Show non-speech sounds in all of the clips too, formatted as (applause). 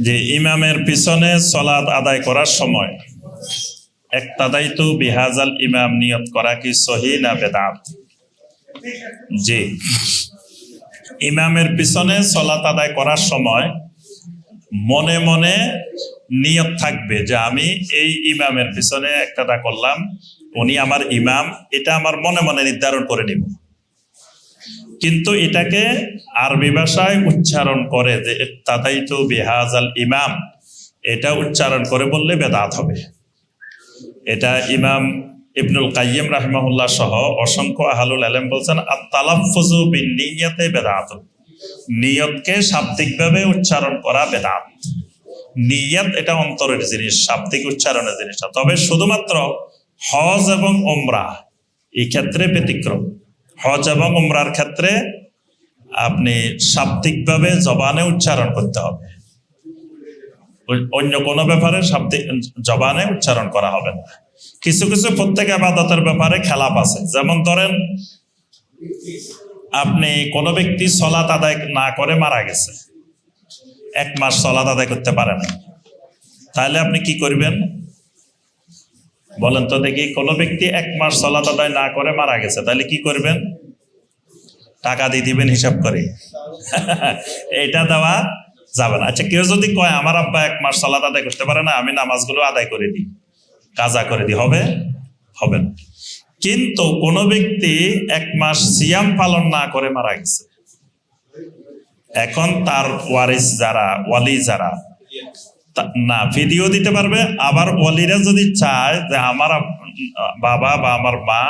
যে ইমামের পিছনে সলাদ আদায় করার সময় একতাদাই তো বিহাজাল ইমাম নিয়ত করা কি সহি না বেদাত? জি। ইমামের পিছনে সলাত আদায় করার সময় মনে মনে নিয়ত থাকবে যে আমি এই ইমামের পিছনে একটা করলাম, উনি আমার ইমাম, এটা আমার মনে মনে নির্ধারণ করে নিব। কিন্তু এটাকে আরবি ভাষায় উচ্চারণ করে যে তাতাই তো বিহাজ আল ইমাম, এটা উচ্চারণ করে বললে বেদাত হবে। এটা ইমাম ইবনুল কাইয়িম রাহিমাহুল্লাহ সহ অসংখ্য আহালুল আলম বলছেন আর তালাফুজু বিন নিয়াতে বেদাত। নিয়তকে শাব্দিকভাবে উচ্চারণ করা বেদাত। নিয়াত এটা অন্তরের জিনিস, শাব্দিক উচ্চারণের জিনিসটা। তবে শুধুমাত্র হজ এবং ওমরা এই ক্ষেত্রে ব্যতিক্রম। হজ এবং ওমরার ক্ষেত্রে আপনি শাব্দিকভাবে জবানে উচ্চারণ করতে হবে। অন্য কোনো ব্যাপারে শাব্দিক, জবানে উচ্চারণ করা হবে না। কিছু কিছু প্রত্যেক আবাদতের ব্যাপারে খেলাপ আছে। যেমন ধরেন, আপনি কোনো ব্যক্তি সলাত আদায় না করে মারা গেছে। এক মাস সলাত আদায় করতে পারেন। তাহলে আপনি কি করবেন? বলেন তো দেখি, কোনো ব্যক্তি এক মাস সলাত আদায় না করে মারা গেছে, তাহলে কি করবেন? টাকা দিয়ে দিবেন হিসাব করে। (laughs) এটা দেওয়া যাবে না। আচ্ছা কেউ যদি কয়, আমার আব্বা এক মাস সলাত আদায় করতে পারে না, আমি নামাজগুলো আদায় করে দিই, কাজা করে দিই। হবে? হবে না। কিন্তু কোন ব্যক্তি এক মাস সিয়াম পালন না করে মারা গেছে। এখন তার ওয়ারিস যারা, ওয়ালি যারা না ভিডিও দিতে পারবে। আবার ওয়ালিরা যদি চায় যে আমার বাবা বা আমার মা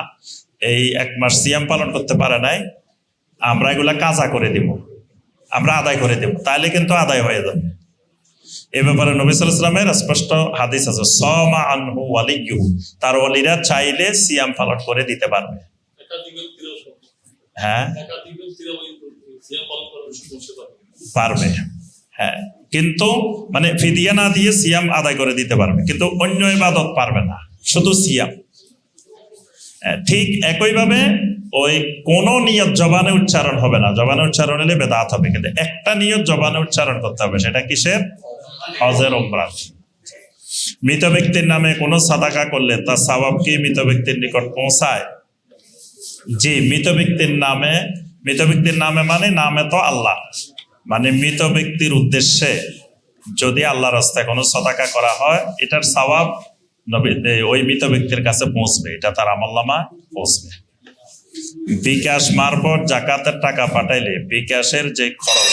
এই এক মাস সিয়াম পালন করতে পারে নাই, আমরা এগুলা কাজা করে দিব। আমরা আদায় করে দেব। তাহলে কিন্তু আদায় হয়ে যাবে। এ ব্যাপারে নবী সাল্লামের স্পষ্ট হাদিস আছে সমা আনহু ওয়ালিয়ু তার ওয়ালিরা চাইলে সিয়াম পালন করে দিতে পারবে। হ্যাঁ? পারবে। হ্যাঁ। কিন্তু মানে ফিদিয়া না দিয়ে সিয়াম আদায় করে দিতে পারবে, কিন্তু অন্য ইবাদত পারবে না, শুধু সিয়াম। ঠিক একইভাবে ওই কোন নিয়ত জবানে উচ্চারণ হবে না, জবানে উচ্চারণ হলে বেদাত হবে কিন্তু একটা নিয়ত জবানে উচ্চারণ করতে হবে, সেটা কিসের? হজের ওমরার মৃত ব্যক্তির নামে কোনো সাদাকা করলে তার সওয়াব কি মৃত ব্যক্তির নিকট পৌঁছায়? জি, মৃত ব্যক্তির নামে, মৃত ব্যক্তির নামে মানে নামে তো আল্লাহ। মানে মৃত ব্যক্তির উদ্দেশ্যে যদি আল্লাহ রাস্তায় কোনো সদাকা করা হয় এটার এ, ওই মৃত ব্যক্তির কাছে পৌঁছবে এটা তার আমল্লামা পৌঁছবে। বিকাশ মারফত জাকাতের টাকা পাঠাইলে বিকাশের যে খরচ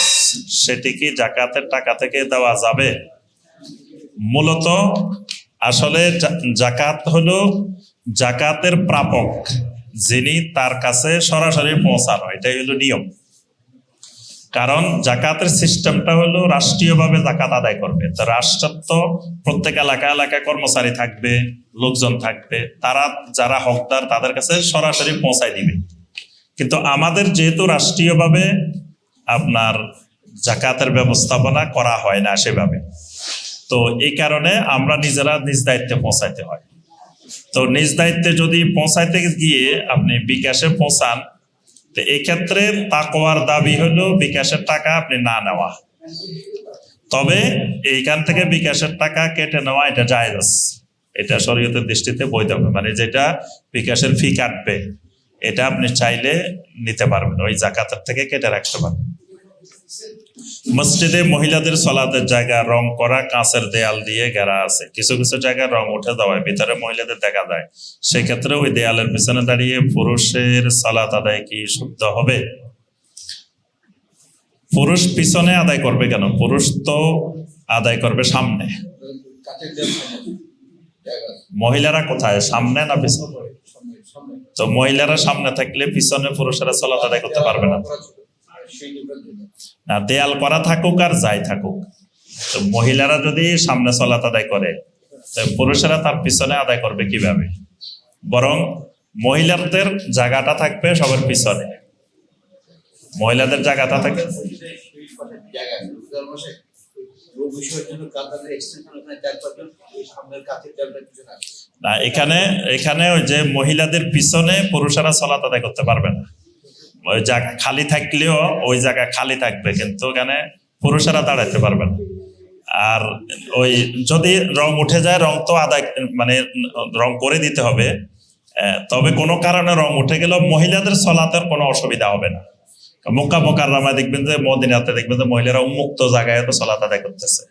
সেটি কি জাকাতের টাকা থেকে দেওয়া যাবে? মূলত আসলে জাকাত হলো জাকাতের প্রাপক যিনি তার কাছে সরাসরি পৌঁছানো এটাই হলো নিয়ম। কারণ জাকাতের সিস্টেমটা হলো রাষ্ট্রীয়ভাবে জাকাত আদায় করবে। তো রাষ্ট্র তো প্রত্যেক এলাকা এলাকায় কর্মচারী থাকবে, লোকজন থাকবে, তারা যারা হকদার তাদের কাছে সরাসরি পৌঁছায় দিবে। কিন্তু আমাদের যেহেতু রাষ্ট্রীয়ভাবে আপনার জাকাতের ব্যবস্থাপনা করা হয় না সেভাবে, তো এই কারণে আমরা নিজেরা নিজ দায়িত্বে পৌঁছাইতে হয়। তো নিজ দায়িত্বে যদি পৌঁছাইতে গিয়ে আপনি বিকাশে পৌঁছান তো এক্ষেত্রে তাকোয়ার দাবি হলো বিকাশের টাকা আপনি না নেওয়া। তবে এইখান থেকে বিকাশের টাকা কেটে নেওয়া এটা জায়গাস এটা শরীয়তের দৃষ্টিতে বৈধ হবে মানে যেটা বিকাশের ফি কাটবে, এটা আপনি চাইলে নিতে পারবেন, ওই জাকাতের থেকে কেটে রাখতে পারবেন। মসজিদে মহিলাদের সলাতের জায়গা রং করা, কাঁচের দেয়াল দিয়ে ঘেরা আছে। কিছু কিছু জায়গায় রং উঠে দেওয়া ভিতরে মহিলাদের দেখা যায়। সেক্ষেত্রে ওই দেয়ালের পিছনে দাঁড়িয়ে পুরুষের সালাত আদায় কি শুদ্ধ হবে? পুরুষ পিছনে আদায় করবে কেন? পুরুষ তো আদায় করবে সামনে। মহিলারা কোথায়? সামনে না পিছনে? তো মহিলারা সামনে থাকলে পিছনে পুরুষেরা সালাত আদায় করতে পারবে না। না, দেয়াল করা থাকুক আর যাই থাকুক। তো মহিলারা যদি সামনে চলাত আদায় করে পুরুষেরা তার পিছনে আদায় করবে কীভাবে? বরং মহিলাদের জায়গাটা থাকবে সবার পিছনে। মহিলাদের জায়গাটা থাকবে। এখানে এখানে ওই যে মহিলাদের পিছনে পুরুষেরা চলাত আদায় করতে পারবে না। ওই জায়গা খালি থাকলেও ওই জায়গা খালি থাকবে, কিন্তু ওখানে পুরুষেরা দাঁড়াতে পারবে না। আর ওই যদি রং উঠে যায়, রং তো আদায় মানে রং করে দিতে হবে তবে কোনো কারণে রং উঠে গেলেও মহিলাদের চলাতের কোনো অসুবিধা হবে না। মোকা মোকার রামায় দেখবেন যে, মদিনাতে দেখবেন যে, মহিলারা উন্মুক্ত জায়গায় তো চলাত আদায় করতেছে।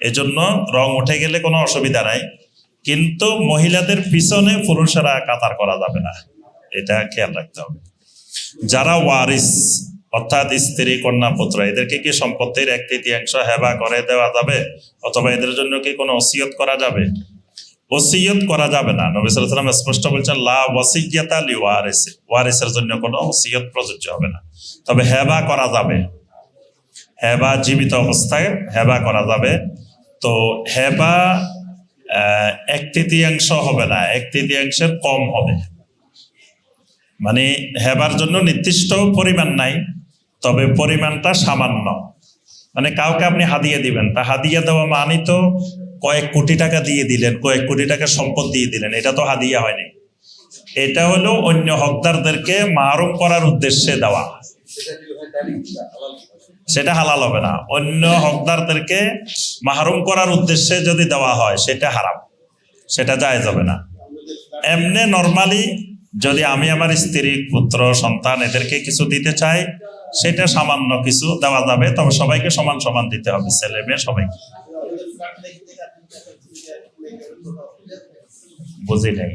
এই জন্য রং উঠে গেলে কোনো অসুবিধা নাই, কিন্তু মহিলাদের পিছনে পুরুষেরা কাতার করা যাবে না। এটা খেয়াল রাখতে হবে। যারা ওয়ারিস, অর্থাৎ স্ত্রী, কন্যা, পুত্র, এদেরকে কি সম্পত্তির এক তৃতীয়াংশ হেবা করে দেওয়া যাবে? অথবা এদের জন্য কি কোনো ওসিয়ত করা যাবে? ওসিয়ত করা যাবে না। নবী সাল্লাল্লাহু স্পষ্ট বলছেন, লা ওয়াসিয়াতা লি ওয়ারিস ওয়ারিসের জন্য কোনো ওসিয়ত প্রযোজ্য হবে না। তবে হেবা করা যাবে। হেবা জীবিত অবস্থায় হেবা করা যাবে। তো হেবা এক তৃতীয়াংশ হবে না, এক তৃতীয়াংশের কম হবে। মানে হেবার জন্য নির্দিষ্ট পরিমাণ নাই, তবে পরিমাণটা সামান্য। মানে কাউকে আপনি হাদিয়া দিবেন। তা হাদিয়া দেওয়া মানে তো কয়েক কোটি টাকা দিয়ে দিলেন, কয়েক কোটি টাকা সম্পদ দিয়ে দিলেন। এটা তো হাদিয়া হয়নি। এটা হলো অন্য হকদারদেরকে মারুম করার উদ্দেশ্যে দেওয়া। সেটা হালাল হবে না। অন্য হকদারদেরকে মাহরুম করার উদ্দেশ্যে যদি দেওয়া হয়, সেটা হারাম। সেটা যায় যাবে না। এমনি নর্মালি যদি আমি আমার স্ত্রী, পুত্র, সন্তান এদেরকে কিছু দিতে চাই, সেটা সামান্য কিছু দেওয়া যাবে, তবে সবাইকে সমান সমান দিতে হবে, ছেলে মেয়ে সবাইকে বুঝি নাই?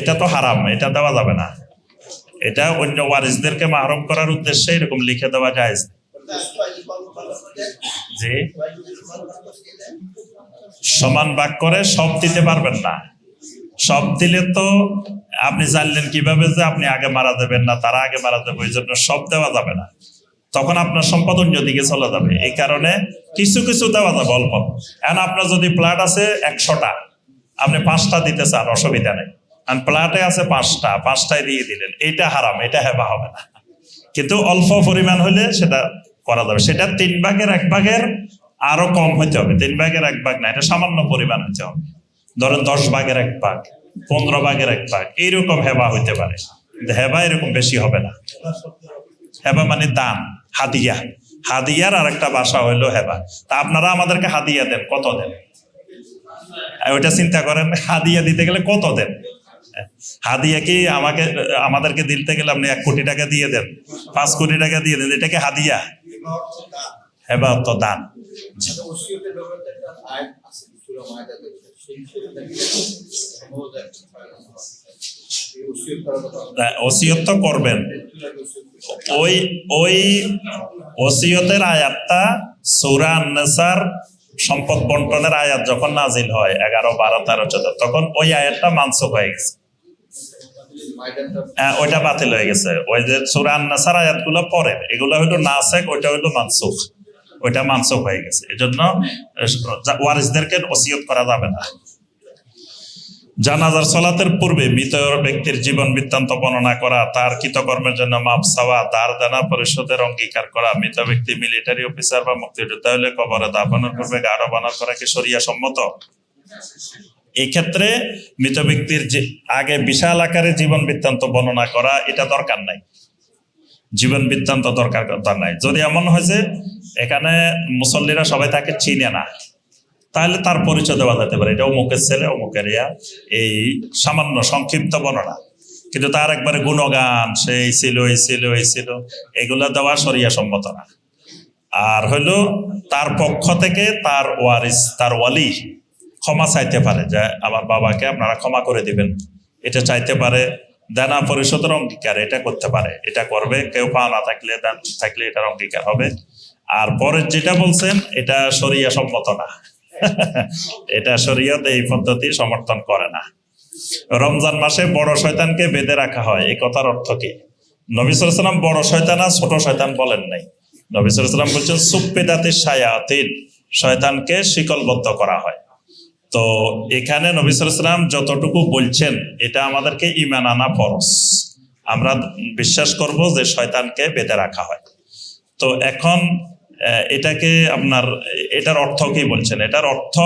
এটা তো হারাম, এটা দেওয়া যাবে না। এটা অন্য ওয়ারিসদেরকে মাহরুম করার উদ্দেশ্যে এরকম লিখে দেওয়া যায়। যে সমান ভাগ করে সব দিতে পারবেন না। সব দিলে তো আপনি জানলেন কীভাবে যে আপনি আগে মারা যাবেন না, তারা আগে মারা যাবে ওই জন্য সব দেওয়া যাবে না। তখন আপনার চলে যাবে এই কারণে কিছু কিছু দেওয়া যাবে অল্প। এখন আপনার যদি প্লাট আছে একশোটা, আপনি পাঁচটা দিতে চান, অসুবিধা নেই। আর প্লাটে আছে পাঁচটা পাঁচটায় দিয়ে দিলেন। এটা হারাম, এটা হেবা হবে না। কিন্তু অল্প পরিমাণ হলে সেটা করা যাবে। সেটা তিন ভাগের এক ভাগের আরও কম হতে হবে। তিন ভাগের এক ভাগ না, এটা সামান্য পরিমাণ হতে হবে। ধরেন দশ ভাগের এক ভাগ, পনেরো ভাগের এক ভাগ, এইরকম হেবা হইতে পারে। হেবা এরকম বেশি হবে না। হেবা মানে দান, হাদিয়া। হাদিয়ার আর একটা বাসা হইল হেবা। তা আপনারা আমাদেরকে হাদিয়া দেন, কত দেন? ওইটা চিন্তা করেন, হাদিয়া দিতে গেলে কত দেন? হাদিয়া কি আমাকে, আমাদেরকে দিতে গেলে আপনি এক কোটি টাকা দিয়ে দেন, পাঁচ কোটি টাকা দিয়ে দেন এটাকে হাদিয়া? হেবা তো দান এই ওসিয়ত তো করবেন। ওই ওই ওসিয়তের আয়াতটা সৌরা নেসার সম্পদ বন্টনের আয়াত যখন নাজিল হয়, এগারো, বারো, তেরো, চোদ্দ, তখন ওই আয়াতটা মানসুখ হয়ে গেছে। ওইটা বাতিল হয়ে গেছে। ওই যে সৌরা নেসার আয়াতগুলো পরের এগুলো হইল নাসেক, ওইটা হইল মানসুখ। ওইটা মানসুখ হয়ে গেছে। এই জন্য ওয়ারিসদেরকে ওসিয়ত করা যাবে না। জানাজার সলাতের পূর্বে মৃত ব্যক্তির জীবন বৃত্তান্ত বর্ণনা করা, তার কৃতকর্মের জন্য মাপ চাওয়া, তার দানা পরিশোধের অঙ্গীকার করা, মৃত ব্যক্তি মিলিটারি অফিসার বা মুক্তিযোদ্ধা হলে কবরে দাফনের পূর্বে গাঢ় বানার করা কি সরিয়া সম্মত এই ক্ষেত্রে মৃত ব্যক্তির যে আগে বিশাল আকারে জীবন বৃত্তান্ত বর্ণনা করা, এটা দরকার নাই। জীবন বৃত্তান্ত দরকার দরকার নাই। যদি এমন হয় যে এখানে মুসল্লিরা সবাই তাকে চিনে না, তাহলে তার পরিচয় দেওয়া যেতে পারে। এটা অমুকের ছেলে, অমুকের ইয়া, এই সামান্য সংক্ষিপ্ত বর্ণনা। কিন্তু তার একবারে গুণগান, সে এই ছিল এই ছিল এই ছিল, এগুলো দেওয়া সরিয়া সম্মত না। আর হইল, তার পক্ষ থেকে তার ওয়ারিস, তার ওয়ালি ক্ষমা চাইতে পারে, যে আমার বাবাকে আপনারা ক্ষমা করে দিবেন। এটা চাইতে পারে, দেনা পরিশোধের অঙ্গীকার এটা করতে পারে। এটা করবে, কেউ পা না থাকলে থাকলে এটার অঙ্গীকার হবে। আর পরের যেটা বলছেন, এটা সরিয়া সম্মত না। (laughs) এটা শরীয়ত এই পদ্ধতি সমর্থন করে না। রমজান মাসে বড় শয়তানকে বেঁধে রাখা হয়, এই কথার অর্থ কি? নবী সাল্লাম বড় শয়তান আর ছোট শয়তান বলেন নাই। নবী সাল্লাম বলছেন সুপ্পেদাতে সায়াতিন শয়তানকে শিকলবদ্ধ করা হয়। তো এখানে নবী সাল্লাম যতটুকু বলছেন, এটা আমাদেরকে ইমান আনা ফরস আমরা বিশ্বাস করব যে শয়তানকে বেঁধে রাখা হয়। তো এখন এটাকে আপনার, এটার অর্থ কি বলছেন? এটার অর্থ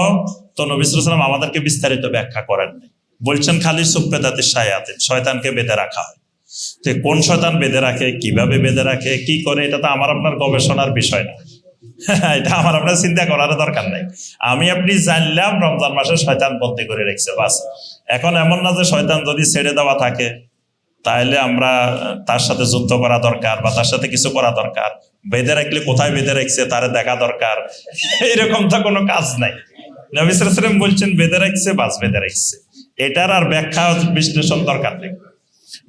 তো নবী সাল্লাম আমাদেরকে বিস্তারিত ব্যাখ্যা করেন বলছেন, খালি সুপ্পেদাতে সায়াতে শয়তানকে বেঁধে রাখা হয়। তো কোন শয়তান বেঁধে রাখে, কীভাবে বেঁধে রাখে, কি করে, এটা তো আমার আপনার গবেষণার বিষয় না। এটা আমার আপনার চিন্তা করার দরকার নাই। আমি আপনি জানলাম রমজান মাসে শয়তান বন্দি করে রেখেছে, বাস। এখন এমন না যে শয়তান যদি ছেড়ে দেওয়া থাকে, তাহলে আমরা তার সাথে যুদ্ধ করা দরকার বা তার সাথে কিছু করা দরকার। বেঁধে রাখলে কোথায় বেঁধে রাখছে, তারে দেখা দরকার। (laughs) এরকম তো কোনো কাজ নাই। নবী সালাম বলছেন, বেঁধে রাখছে, বাস বেঁধে রাখছে। এটার আর ব্যাখ্যা বিশ্লেষণ দরকার নেই।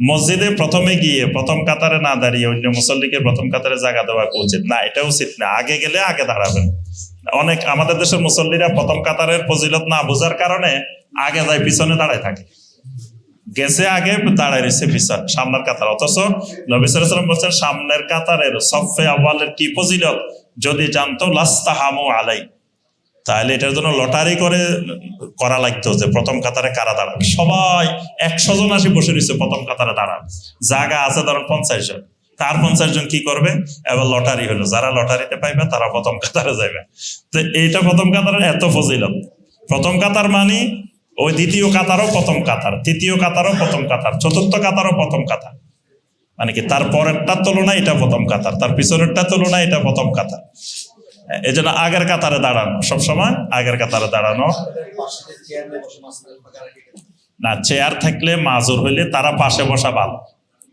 মসজিদে প্রথমে গিয়ে, প্রথম কাতারে না দাঁড়িয়ে অন্য মুসল্লিকে প্রথম কাতারে জায়গা দেওয়া উচিত। না, এটা উচিত না। আগে গেলে আগে দাঁড়াবেন। অনেক, আমাদের দেশের মুসল্লিরা প্রথম কাতারের ফজিলত না বোঝার কারণে আগে যায় পিছনে দাঁড়ায় থাকে। গেছে আগে, দাঁড়ায় রয়েছে পিছনে, সামনের কাতার। অথচ নবী সাল্লাম বলছেন, সামনের কাতারের সফে আওয়ালের কি ফজিলত? যদি জানতো, লাস্তাহামু আলাই। তাহলে এটার জন্য লটারি করে করা লাগতো যে প্রথম কাতারে কারা দাঁড়াবে? সবাই একশো জন আসি বসে রয়েছে প্রথম কাতারে দাঁড়াবে জায়গা আছে ধরুন পঞ্চাশ জন। তার পঞ্চাশ জন কি করবে? এবার লটারি হলো। যারা লটারিতে পাইবে, তারা প্রথম কাতারে যাবে তো এইটা প্রথম কাতারের এত ফজিলত। প্রথম কাতার মানে ওই দ্বিতীয় কাতারও প্রথম কাতার, তৃতীয় কাতারও প্রথম কাতার, চতুর্থ কাতারও প্রথম কাতার। মানে কি তার পরেরটার তুলনায় এটা প্রথম কাতার, তার পিছনেরটা তুলনায় এটা প্রথম কাতার। এই জন্য আগের কাতারে দাঁড়ানো। সবসময় আগের কাতারে দাঁড়ানো। না চেয়ার থাকলে মাজুর হইলে তারা পাশে বসা ভালো।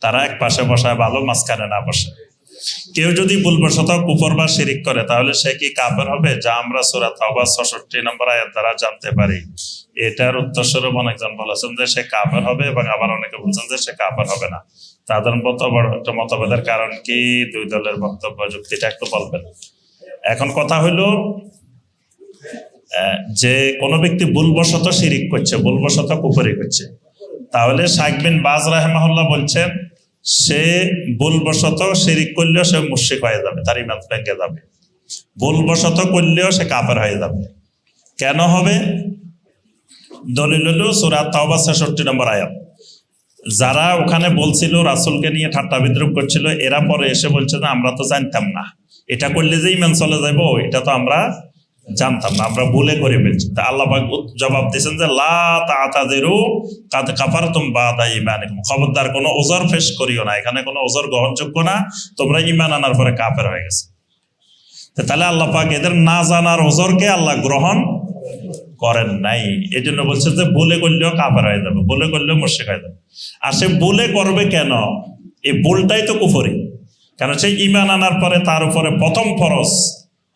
তারা এক পাশে বসায় ভালো, মাঝখানে না বসে। কেউ যদি ভুলবশত কুপর বা শিরিক করে, তাহলে সে কি কাপের হবে? যা আমরা সুরাত বা ছষট্টি নম্বর আয়ের দ্বারা জানতে পারি। এটার উত্তরস্বরূপ অনেকজন বলেছেন যে, সে কাপের হবে এবং আবার অনেকে বলছেন যে, সে কাপের হবে না। তাদের মত বড় একটা মতভেদের কারণ কি? দুই দলের বক্তব্য, যুক্তিটা একটু বলবেন। এখন কথা আহ, যে কোনো ব্যক্তি ভুলবশত শিরিক করছে ভুলবশত কুপুরি করছে। তাহলে শাইখ বিন বাজ রাহেমাহুল্লাহ বলছেন সে ভুলবশত শিরিক করলেও সে মুশরিক হয়ে যাবে তার ইমান ভেঙে যাবে। ভুলবশত করলেও সে কাপের হয়ে যাবে। কেন হবে? দলিল হলো সুরাত তাওবা ছেষট্টি নম্বর আয়াত। যারা ওখানে বলছিল রাসূলকে নিয়ে ঠাট্টা বিদ্রুপ করছিল এরা পরে এসে বলছে যে আমরা তো জানতাম না। এটা করলে যে ইমান চলে যাব এটা তো আমরা জানতাম না, আমরা ভুলে করে ফেলছি। তা আল্লাহ জবাব দিয়েছেন যে, লা তাতাদিরু কাদ কাফারতুম বাদা ঈমানিকুম। খবরদার, কোনো ওজর পেশ করিও না, এখানে কোনো ওজর গ্রহণযোগ্য না, তোমরা ইমান আনার পরে কাফের হয়ে গেছে। তাহলে আল্লাহ পাক এদের না জানার ওজরকে আল্লাহ গ্রহণ করেন নাই। এই জন্য বলছে যে, ভুলে করলেও কাফের হয়ে যাবে, ভুলে করলেও মুর্শিক হয়ে যাবে। আর সে ভুলে করবে কেন? এই ভুলটাই তো কুফরি। কারণ সেই ইমান আনার পরে তার উপরে প্রথম ফরজ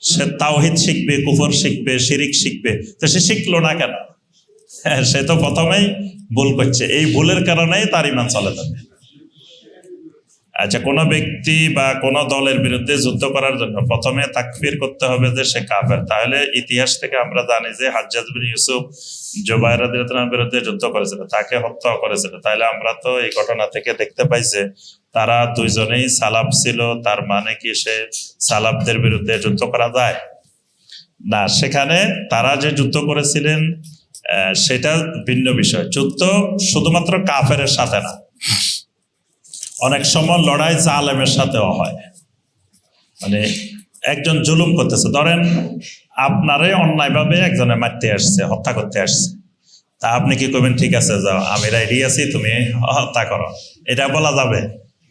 সে তাওহিদ শিখবে কুফর শিখবে শিরিক শিখবে। তো সে শিখলো না কেন? হ্যাঁ, সে তো প্রথমেই ভুল করছে। এই ভুলের কারণেই তার ইমান চলে যাবে। আচ্ছা কোনো ব্যক্তি বা কোনো দলের বিরুদ্ধে যুদ্ধ করার জন্য প্রথমে তাকফির করতে হবে যে সে কাফের। তাহলে ইতিহাস থেকে আমরা জানি যে হাজ্জাজ বিন ইউসুফ জোবাইর বিরুদ্ধে যুদ্ধ করেছিল, তাকে হত্যা করেছিল। তাহলে আমরা তো এই ঘটনা থেকে দেখতে পাই যে তারা দুইজনেই সালাব ছিল, তার মানে কি সে সালাবদের বিরুদ্ধে যুদ্ধ করা যায়? না, সেখানে তারা যে যুদ্ধ করেছিলেন সেটা ভিন্ন বিষয়। যুদ্ধ শুধুমাত্র কাফের সাথে না। অনেক সময় লড়াই জালেমের সাথেও হয়। মানে একজন জুলুম করতেছে। ধরেন আপনারে অন্যায়ভাবে একজনে মারতে আসছে, হত্যা করতে আসছে। তা আপনি কি করবেন ঠিক আছে, যাও, আমি রেডি আছি, তুমি হত্যা করো। এটা বলা যাবে,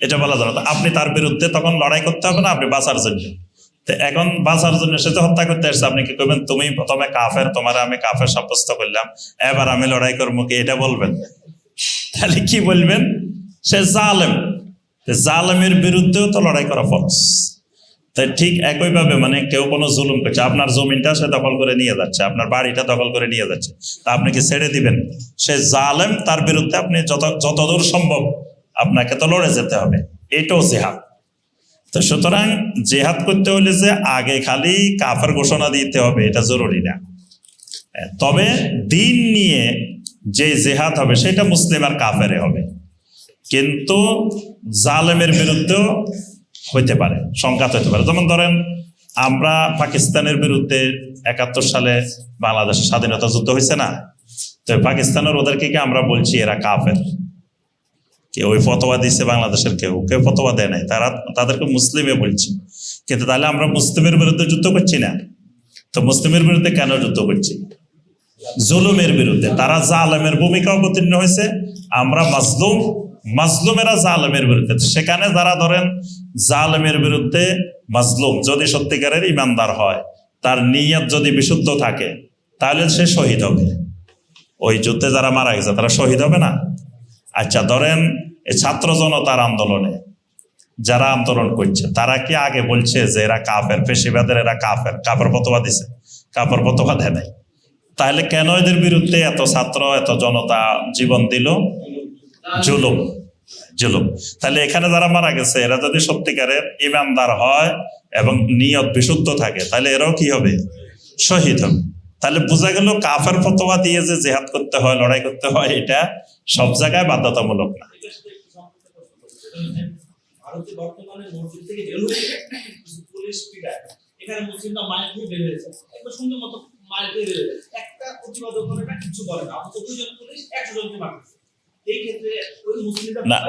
এটা বলা যাবে। আপনি তার বিরুদ্ধে তখন লড়াই করতে হবে না, আপনি বাঁচার জন্য। তো এখন বাঁচার জন্য সে তো হত্যা করতে আসছে, আপনি কি করবেন তুমি প্রথমে কাফের, তোমার আমি কাফের সাব্যস্ত করলাম, এবার আমি লড়াই করব কি? এটা বলবেন। তাহলে কি বলবেন? সে জালেম। জালেমের বিরুদ্ধেও তো লড়াই করা ফরজ। তাই ঠিক একইভাবে মানে কেউ কোনো জুলুম করছে, আপনার জমিনটা সে দখল করে নিয়ে যাচ্ছে, আপনার বাড়িটা দখল করে নিয়ে যাচ্ছে। তা আপনি কি ছেড়ে দিবেন? সে জালেম, তার বিরুদ্ধে আপনি যত, যতদূর সম্ভব আপনাকে তো লড়ে যেতে হবে। এটাও জেহাদ। তো সুতরাং জেহাদ করতে হলে যে আগে খালি কাফের ঘোষণা দিতে হবে, এটা জরুরি না। তবে দিন নিয়ে যে জেহাদ হবে, সেটা মুসলিম আর কাফেরে হবে। কিন্তু জালেমের বিরুদ্ধেও হইতে পারে, সংঘাত হইতে পারে। যেমন ধরেন, আমরা পাকিস্তানের বিরুদ্ধে একাত্তর সালে বাংলাদেশের স্বাধীনতা যুদ্ধ হয়েছে না? তো পাকিস্তানের ওদেরকে কি আমরা বলছি এরা কাফের? কে ওই ফতোয়া দিচ্ছে বাংলাদেশের কেউ কেউ ফতোয়া দেয় নাই। তারা তাদেরকে মুসলিমে বলছে। কিন্তু তাহলে আমরা মুসলিমের বিরুদ্ধে যুদ্ধ করছি না? তো মুসলিমের বিরুদ্ধে কেন যুদ্ধ করছি? জুলুমের বিরুদ্ধে। তারা জালেমের ভূমিকা অবতীর্ণ হয়েছে। আমরা মাজলুম মাজলুমেরা জালেমের বিরুদ্ধে। সেখানে যারা ধরেন জালেমের বিরুদ্ধে মাজলুম, যদি সত্যিকারের ইমানদার হয়, তার নিয়ত যদি বিশুদ্ধ থাকে, তাহলে সে শহীদ হবে। ওই যুদ্ধে যারা মারা গেছে, তারা শহীদ হবে না? আচ্ছা ধরেন ছাত্র জনতার আন্দোলনে যারা আন্দোলন করছে, তারা কি আগে বলছে যে এরা কাফের, পেশিবাদের এরা কাফের কাপের ফতোয়া দিছে কাপের ফতোয়া দেয় নাই? তাহলে কেন এদের বিরুদ্ধে এত ছাত্র, এত জনতা জীবন দিল? জুলুম। জুলুম। তাহলে এখানে যারা মারা গেছে, এরা যদি সত্যিকারের ইমানদার হয় এবং নিয়ত বিশুদ্ধ থাকে, তাহলে এরাও কি হবে? শহীদ হবে। তাহলে বোঝা গেল কাফের ফতোয়া দিয়ে যে জেহাদ করতে হয়, লড়াই করতে হয়, এটা সব জায়গায় বাধ্যতামূলক না। একটু প্রতিবাদও করে না, কিছু করে না। অথচ দুজন পুলিশ, একশো জনকে মারছে না।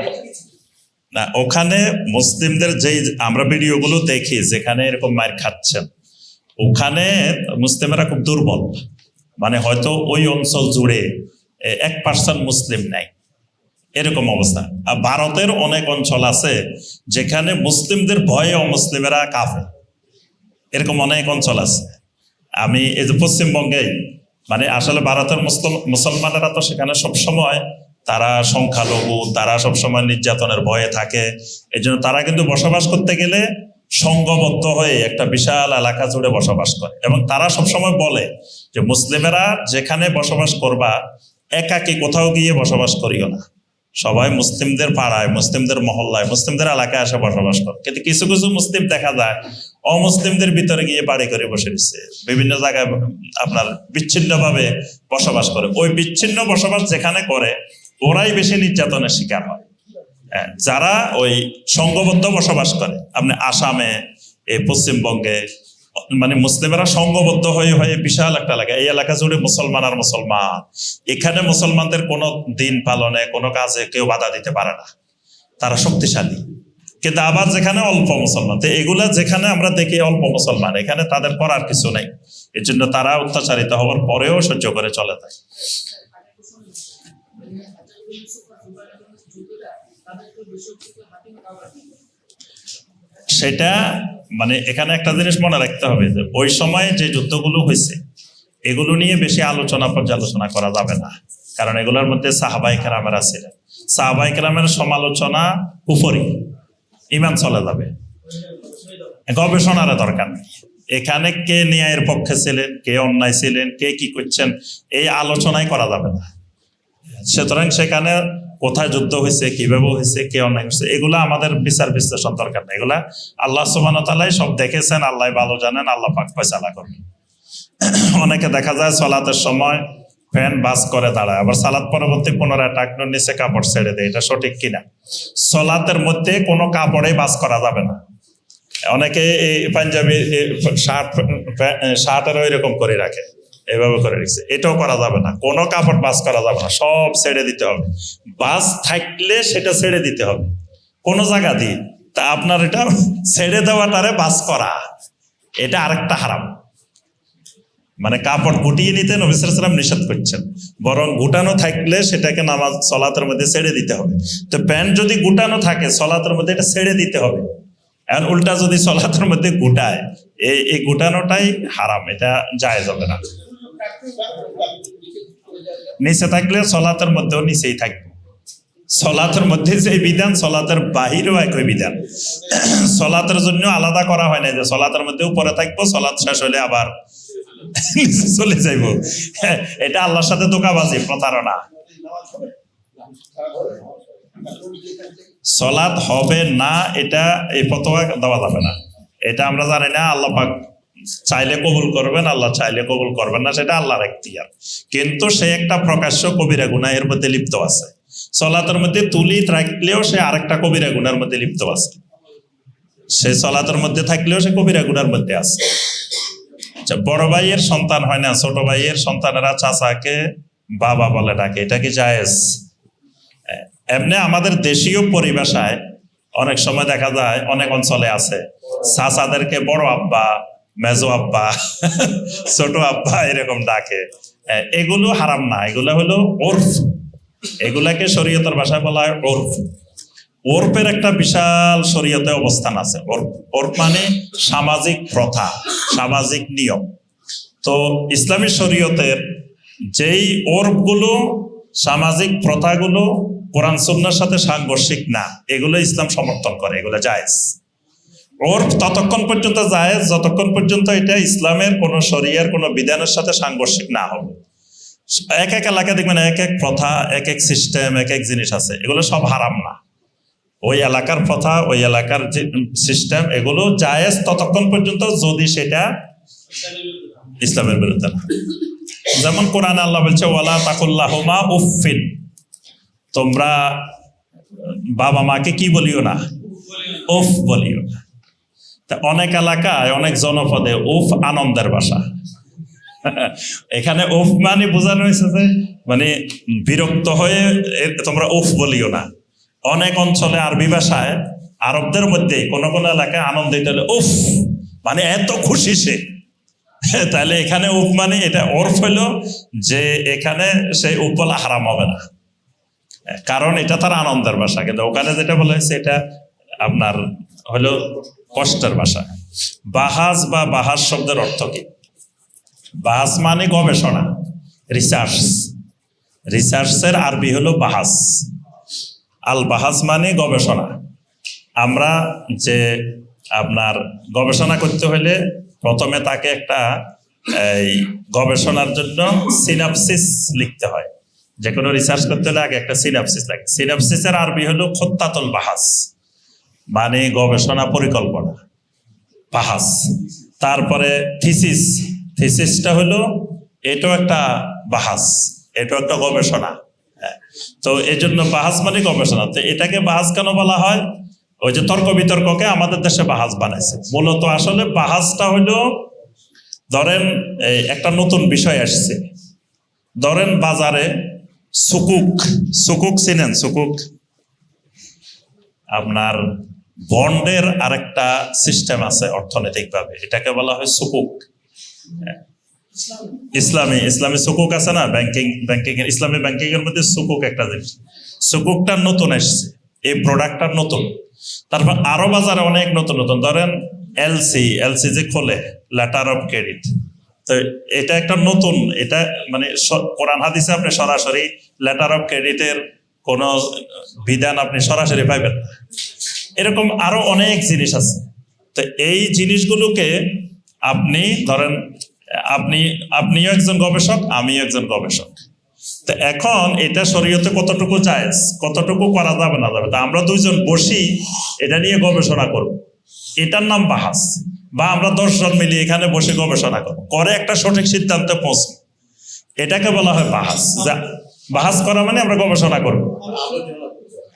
না ওখানে মুসলিমদের যেই আমরা ভিডিওগুলো দেখি যেখানে এরকম মায়ের খাচ্ছেন ওখানে মুসলিমেরা খুব দুর্বল। মানে হয়তো ওই অঞ্চল জুড়ে এক পার্সেন্ট মুসলিম নাই। এরকম অবস্থা। আর ভারতের অনেক অঞ্চল আছে যেখানে মুসলিমদের ভয়ে অমুসলিমেরা কাফে এরকম অনেক অঞ্চল আছে। আমি এই যে পশ্চিমবঙ্গে মানে আসলে ভারতের মুসলিম মুসলমানেরা তো সেখানে সব সময় তারা সংখ্যালঘু, তারা সবসময় নির্যাতনের ভয়ে থাকে। এই জন্য তারা কিন্তু বসবাস করতে গেলে সংঘবদ্ধ হয়ে একটা বিশাল এলাকা জুড়ে বসবাস করে। এবং তারা সবসময় বলে যে, মুসলিমেরা যেখানে বসবাস করবা, একাকি কোথাও গিয়ে বসবাস করিও না। সবাই মুসলিমদের পাড়ায়, মুসলিমদের মহল্লায়, মুসলিমদের এলাকায় এসে বসবাস করে। কিন্তু কিছু কিছু মুসলিম দেখা যায়, অমুসলিমদের ভিতরে গিয়ে বাড়ি করে বসে দিচ্ছে বিভিন্ন জায়গায় আপনার বিচ্ছিন্নভাবে বসবাস করে। ওই বিচ্ছিন্ন বসবাস যেখানে করে ওরাই বেশি নির্যাতনের শিকার হয়। হ্যাঁ, যারা ওই সংঘবদ্ধ বসবাস করে আপনি আসামে এই পশ্চিমবঙ্গে মানে মুসলিমেরা সংঘবদ্ধ হয়ে হয়ে বিশাল একটা এলাকা এই এলাকা জুড়ে মুসলমান আর মুসলমান। এখানে মুসলমানদের কোনো দিন পালনে কোনো কাজে কেউ বাধা দিতে পারে না। তারা শক্তিশালী। কিন্তু আবার যেখানে অল্প মুসলমান তো এগুলা যেখানে আমরা দেখি অল্প মুসলমান এখানে তাদের করার কিছু নেই। এর জন্য তারা অত্যাচারিত হওয়ার পরেও সহ্য করে চলে যায় সেটা মানে এখানে একটা জিনিস মনে রাখতে হবে যে ওই সময়ে যে যুদ্ধগুলো হয়েছে, এগুলো নিয়ে বেশি আলোচনা পর্যালোচনা করা যাবে না। কারণ এগুলোর মধ্যে সাহাবাই কেরামেরা ছিলেন সাহাবাই কেরামের সমালোচনা উপরই ইমান চলে যাবে। গবেষণার দরকার নেই। এখানে কে ন্যায়ের পক্ষে ছিলেন, কে অন্যায় ছিলেন, কে কি করছেন, এই আলোচনাই করা যাবে না। সুতরাং সেখানে কোথায় যুদ্ধ হয়েছে, কীভাবে হয়েছে, কে অন্যায় হয়েছে এগুলো আমাদের বিচার বিশ্লেষণ দরকার নেই। এগুলা আল্লাহ সুবানতালাই সব দেখেছেন আল্লাহ ভালো জানেন, আল্লাহ পাক ফয়সালা করবেন (clears throat) অনেকে দেখা যায় সলাতের সময় ফ্যান বাস করে দাঁড়ায়, আবার সালাত পরবর্তী পুনরায় টাকনুর নিচে কাপড় ছেড়ে দেয়, এটা সঠিক কিনা? সলাতের মধ্যে কোনো কাপড়ে বাস করা যাবে না। অনেকে এই পাঞ্জাবি শার্ট শার্টের ওই রকম করে রাখে। এভাবে করে রেখেছে। এটাও করা যাবে না। কোনো কাপড় বাস করা যাবে না। সব ছেড়ে দিতে হবে। বাস থাকলে সেটা ছেড়ে দিতে হবে। কোনো জায়গা দিয়ে। তা আপনার এটা ছেড়ে দেওয়াটারে বাস করা। এটা আরেকটা হারাম। মানে কাপড় গুটিয়ে নিতে নবিসাম নিষেধ করছেন। বরং গুটানো থাকলে সেটাকে নামাজ সলাতের মধ্যে ছেড়ে দিতে হবে। তো প্যান্ট যদি গুটানো থাকে, সলাতের মধ্যে এটা ছেড়ে দিতে হবে। আর উল্টা যদি সলাতের মধ্যে গুটায় এই গুটানোটাই হারাম। এটা যায় যাবে না। নিচে থাকলে সলাতের মধ্যেও নিচেই থাকবে। সলাতের মধ্যে যে বিধান, সলাতের বাহিরেও একই বিধান। সলাতের জন্য আলাদা করা হয় না যে সলাতের মধ্যে উপরে থাকব, সলাৎ শেষ হলে আবার চলে যাইব। এটা আল্লাহর সাথে ধোকাবাজি, প্রতারণা। সলাৎ হবে না, এটা এই ফতোয়া দেওয়া যাবে না। এটা আমরা জানি না, আল্লাহ পাক চাইলে কবুল করবেন, আল্লাহ চাইলে কবুল করবেন না, সেটা আল্লাহর এখতিয়ার। কিন্তু সে একটা প্রকাশ্য কবিরা গুনাহ এর মধ্যে লিপ্ত আছে। সলাতের মধ্যে তুলি রাখলেও সে আরেকটা কবিরা গুনার মধ্যে লিপ্ত আছে। সে সলাতের মধ্যে থাকলেও সে কবিরা গুনার মধ্যে আছে। আচ্ছা বড় ভাইয়ের সন্তান হয় না, ছোট ভাইয়ের সন্তানেরা চাচাকে বাবা বলে ডাকে, এটা কি জায়েজ? এমনি আমাদের দেশীয় পরিভাষায় অনেক সময় দেখা যায়, অনেক অঞ্চলে আছে, চাচাদেরকে বড় আব্বা মেজো আব্বা, ছোট আব্বা এরকম ডাকে। এগুলো হারাম না, এগুলো হলো ওরফ। এগুলাকে শরীয়তের ভাষায় বলা হয় ওরফ। ওরফের একটা বিশাল শরীয়তে অবস্থান আছে। ওরফ মানে সামাজিক প্রথা, সামাজিক নিয়ম। তো ইসলামী শরীয়তের যেই ওরফগুলো, সামাজিক প্রথাগুলো, কোরআন, সুন্নার সাথে সাংঘর্ষিক না, এগুলো ইসলাম সমর্থন করে, এগুলো জায়েজ। ওরফ ততক্ষণ পর্যন্ত জায়েজ যতক্ষণ পর্যন্ত এটা ইসলামের কোন শরিয়ার, কোন বিধানের সাথে সাংঘর্ষিক না হবে এক এক এলাকায় দেখবেন এক এক প্রথা, এক এক সিস্টেম এক এক জিনিস আছে। এগুলো সব হারাম না। ওই এলাকার প্রথা, ওই এলাকার যে সিস্টেম এগুলো জায়েজ ততক্ষণ পর্যন্ত যদি সেটা ইসলামের বিরুদ্ধে না। যেমন কোরআন আল্লাহ বলছে, ওয়ালা তাকুল্লাহমা উফিন তোমরা বাবা মাকে কি বলিও না? উফ বলিও না। তা অনেক এলাকায় অনেক জনপদে উফ আনন্দের ভাষা এখানে উফ মানে বোঝানো হয়েছে যে মানে বিরক্ত হয়ে তোমরা উফ বলিও না। অনেক অঞ্চলে আরবি ভাষায় আরবদের মধ্যে কোন কোন এলাকায় আনন্দিত হলে উফ মানে এত খুশি সে। তাহলে এখানে উপ মানে এটা ওরফ হলো যে এখানে সেই উপলা হারাম হবে না। কারণ এটা তার আনন্দের ভাষা কিন্তু ওখানে যেটা বলা এটা আপনার হলো কষ্টের ভাষা। বাহাজ বা বাহাজ শব্দের অর্থ কি? বাহাজ মানে গবেষণা রিসার্চ রিসার্চের আরবি হলো বাহাজ। আল বাহাজ মানে গবেষণা। আমরা যে আপনার গবেষণা করতে হলে প্রথমে তাকে একটা, এই গবেষণার জন্য সিনাপসিস লিখতে হয়। যে কোনো রিসার্চ করতে হলে আগে একটা সিনাপসিস লাগে। সিনাপসিসের আরবি হলো খোত্তাতুল বাহাস মানে গবেষণা পরিকল্পনা বাহাস তারপরে থিসিস। থিসিসটা হলো, এটাও একটা বাহাস, এটাও একটা গবেষণা। হ্যাঁ। তো এই জন্য বাহাস মানে গবেষণা। তো এটাকে বাহাস কেন বলা হয়? ওই যে তর্ক বিতর্ককে আমাদের দেশে বাহাস বানাইছে। মূলত আসলে বাহাসটা হলো, ধরেন একটা নতুন বিষয় আসছে। ধরেন, বাজারে সুকুক সুকুক চিনেন, সুকুক? আপনার বন্ডের আরেকটা সিস্টেম আছে অর্থনৈতিকভাবে। এটাকে বলা হয় সুকুক। ইসলামী ইসলামী সুকুক আছে না? ব্যাংকিং ব্যাংকিং ইসলামী ব্যাংকিং এর মধ্যে সুকুক একটা জিনিস। সুকুকটা নতুন এসছে। এই প্রোডাক্টটা নতুন। তারপর আরও বাজারে অনেক নতুন নতুন। ধরেন এলসি এলসি যে খোলে লেটার অফ ক্রেডিট তো এটা একটা নতুন, এটা মানে কোরআন হাদিসে আপনি সরাসরি লেটার অফ ক্রেডিটের কোন বিধান আপনি সরাসরি পাইবেন এরকম আরও অনেক জিনিস আছে। তো এই জিনিসগুলোকে আপনি ধরেন, আপনি, আপনিও একজন গবেষক, আমিও একজন গবেষক। তো এখন এটা শরীয়তে কতটুকু জায়েজ, কতটুকু করা যাবে না যাবে, তা আমরা দুইজন বসি এটা নিয়ে গবেষণা করব। এটার নাম বাহাস। বা আমরা দশজন মিলে এখানে বসে গবেষণা করব। করে একটা সঠিক সিদ্ধান্তে পৌঁছব এটাকে বলা হয় বাহাস। যা, বাহাস করা মানে আমরা গবেষণা করব।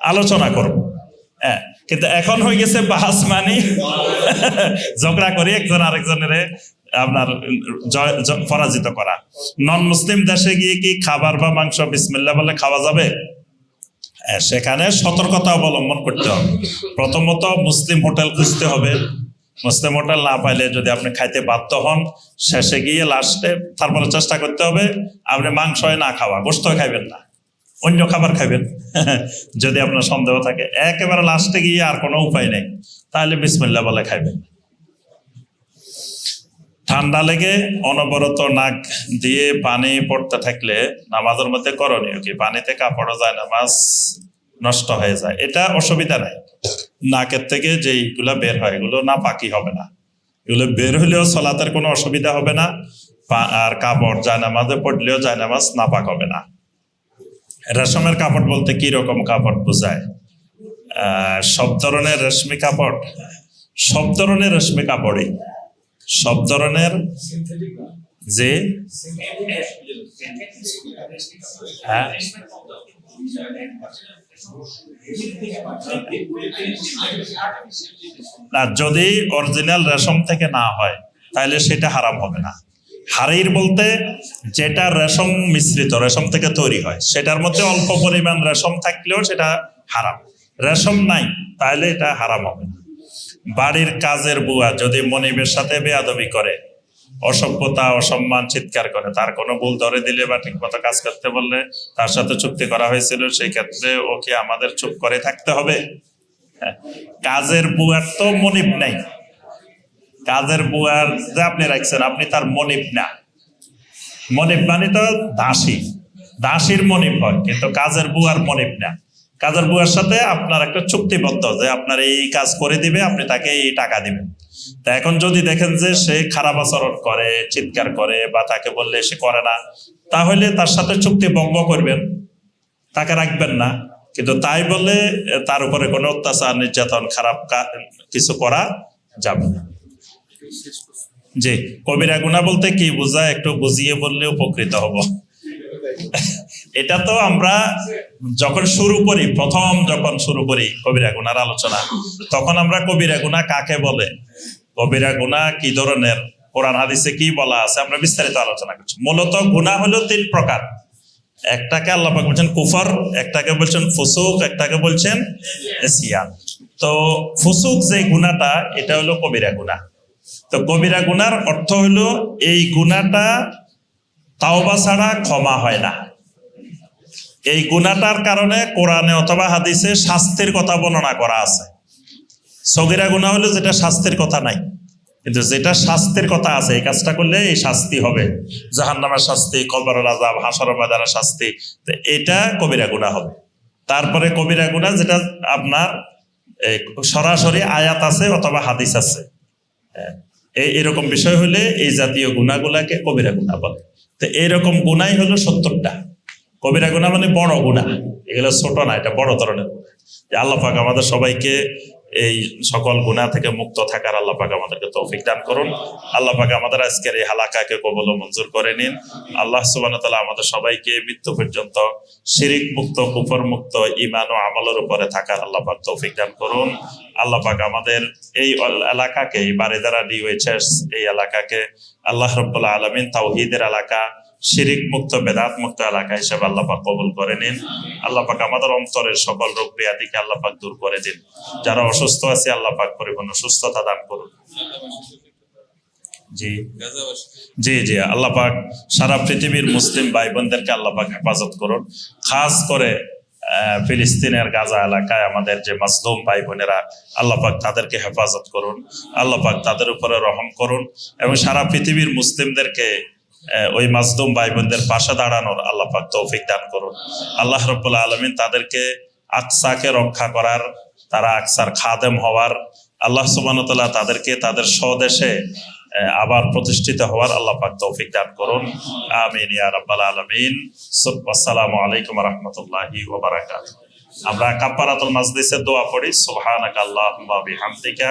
আলোচনা করব। হ্যাঁ। কিন্তু এখন হয়ে গেছে বাহাস মানে। ঝগড়া করে একজন আরেকজনের আপনার পরাজিত করা। নন মুসলিম দেশে গিয়ে কি খাবার বা মাংস বিসমিল্লা বলে খাওয়া যাবে? সেখানে সতর্কতা অবলম্বন করতে হবে। প্রথমত মুসলিম হোটেল খুঁজতে হবে। মুসলিম হোটেল না পাইলে যদি আপনি খাইতে বাধ্য হন, শেষে গিয়ে লাস্টে তারপরে চেষ্টা করতে হবে, আপনি মাংস না খাওয়া গোস্ত খাইবেন না। অন্য খাবার খাবেন (laughs) যদি আপনার সন্দেহ থাকে। একেবারে লাস্টে গিয়ে আর কোনো উপায় নেই। তাহলে বিসমিল্লা বলে খাইবেন। ঠান্ডা লেগে অনবরত নাক দিয়ে পানি পড়তে থাকলে নামাজের মধ্যে করণীয় কি? পানিতে কাপড় যায়, নামাজ নষ্ট হয়ে যায়। এটা অসুবিধা নাই। নাকের থেকে যেইগুলা বের হয়, এগুলো না পাকি হবে না। এগুলো বের হলেও সলাতের কোনো অসুবিধা হবে না। আর কাপড় যায় নামাজে পড়লেও যায় নামাজ না পাক হবে না। রেশমের কাপড় বলতে কি রকম কাপড় বোঝায়? সব ধরনের রেশমি কাপড়, সব ধরনের রেশমি কাপড়ই। সব ধরনের যে? হ্যাঁ। যদি অরিজিনাল রেশম থেকে না হয়, তাহলে সেটা হারাম হবে না। হারির বলতে যেটা রেশম মিশ্রিত, রেশম থেকে তৈরি হয়। সেটার মধ্যে অল্প পরিমাণ রেশম থাকলেও সেটা হারাম। রেশম নাই, তাহলে এটা হারাম হবে বাড়ির কাজের বুয়া যদি মনিবের সাথে বেয়াদবি করে, অসভ্যতা, অসম্মান চিৎকার করে, তার কোনো ভুল ধরে দিলে বা ঠিকমতো কাজ করতে বললে তার সাথে চুক্তি করা হয়েছিল, সেই ক্ষেত্রে ওকে আমাদের চুপ করে থাকতে হবে। হ্যাঁ। কাজের বুয়ার তো মনিব নাই। কাজের বুয়ার যে আপনি রাখছেন, আপনি তার মনিব না। মনিব মানে তো দাসী। দাসীর মনিব হয়, কিন্তু কাজের বুয়ার মনিব না। কাজের বুয়ার সাথে আপনার একটা চুক্তিবদ্ধ যে আপনার এই কাজ করে দিবে, আপনি তাকে এই টাকা দিবেন। তা এখন যদি দেখেন যে সে খারাপ আচরণ করে, চিৎকার করে বা তাকে বললে সে করে না, তাহলে তার সাথে চুক্তি ভঙ্গ করবেন। তাকে রাখবেন না। কিন্তু তাই বলে তার উপরে কোনো অত্যাচার, নির্যাতন, খারাপ কিছু করা যাবে না। জি, কবিরা গুণা বলতে কি বোঝায়? একটু বুঝিয়ে বললে উপকৃত হব। এটা তো আমরা যখন শুরু করি, প্রথম যখন শুরু করি কবিরা গুনার আলোচনা, তখন আমরা কবিরা গুণা কাকে বলে? কবিরা গুণা কি ধরনের? কোরআন, হাদিসে কি বলা আছে? আমরা বিস্তারিত আলোচনা করছি। মূলত গুণা হলো তিন প্রকার। একটাকে আল্লাহ বলছেন কুফর, একটাকে বলছেন ফুসুক, একটাকে বলছেন এসিয়ান তো ফুসুক যে গুণাটা, এটা হলো কবিরা গুণা। তো কবিরা গুনার অর্থ হলো, এই গুণাটা তাওবা ছাড়া ক্ষমা হয় না। এই গুণাটার কারণে কোরআনে অথবা হাদিসে শাস্তির কথা বর্ণনা করা আছে। সগিরা গুণা হলো যেটা শাস্তির কথা নাই। কিন্তু যেটা শাস্তির কথা আছে, এই কাজটা করলে এই শাস্তি হবে। জাহান্নামের শাস্তি কবর রাজাব হাসর বাজারের শাস্তি, তো এটা কবিরা গুণা হবে। তারপরে কবিরা গুণা যেটা আপনার সরাসরি আয়াত আছে অথবা হাদিস আছে। এরকম বিষয় হলে এই জাতীয় গুণাগুলাকে কবিরা গুণা বলে। তো এইরকম গুণাই হলো সত্তরটা। কবিরা গুণা মানে বড় গুণা। এগুলো ছোট না, এটা বড় ধরনের আল্লাহ আমাদের সবাইকে এই সকল গুণা থেকে মুক্ত থাকার আল্লাহ পাক আমাদেরকে তৌফিক দান করুন। আল্লাহ পাক আমাদের আজকের এই হালাকাকে কবল মঞ্জুর করে নিন। আল্লাহ সুবান তাআলা আমাদের সবাইকে মৃত্যু পর্যন্ত শিরিক মুক্ত, কুফর মুক্ত ইমান ও আমলের উপরে থাকার আল্লাহ পাক তৌফিক দান করুন। আল্লাহ পাক আমাদের এই এলাকাকে, এই বারিদারা ডিওএইচএস এই এলাকাকে আল্লাহ রব্বুল আলমিন তাওহিদের এলাকা শিরিক মুক্ত, বেদাত মুক্ত এলাকা হিসেবে আল্লাহ পাক কবুল করে নিন। আল্লাহ পাক আমাদের অন্তরের সকল রোগ ব্যাধিকে আল্লাহ পাক দূর করে দিন। যারা অসুস্থ আছে, আল্লাহ পাক পরিপূর্ণ সুস্থতা দান করুন। জি। জি জি, আল্লাহ পাক সারা পৃথিবীর মুসলিম ভাই বোনদেরকে আল্লাহ পাক হেফাজত করুন। খাস করে ফিলিস্তিনের গাজা এলাকায় আমাদের যে মাসলুম ভাই বোনেরা আল্লাহ পাক তাদেরকে হেফাজত করুন। আল্লাহ পাক তাদের উপরে রহম করুন এবং সারা পৃথিবীর মুসলিমদেরকে ওই মাজলুম ভাই বোনদের পাশে দাঁড়ানোর আল্লাহ পাক তৌফিক দান করুন। আল্লাহ রব্বুল আলমিন তাদেরকে আকসাকে রক্ষা করার, তারা আকসার খাদেম হওয়ার, আল্লাহ সুবানতাল্লাহ তাদেরকে তাদের স্বদেশে আবার প্রতিষ্ঠিত হওয়ার আল্লাহ পাক তৌফিক দান করুন। আমিন, ইয়া রাব্বাল আলামিন। আসসালামু আলাইকুম রাহমাতুল্লাহি আমরা কাফারাতুল মাজলিসে দোয়া পড়ি। সুবহানাকা আল্লাহুম্মা বিহামদিকা।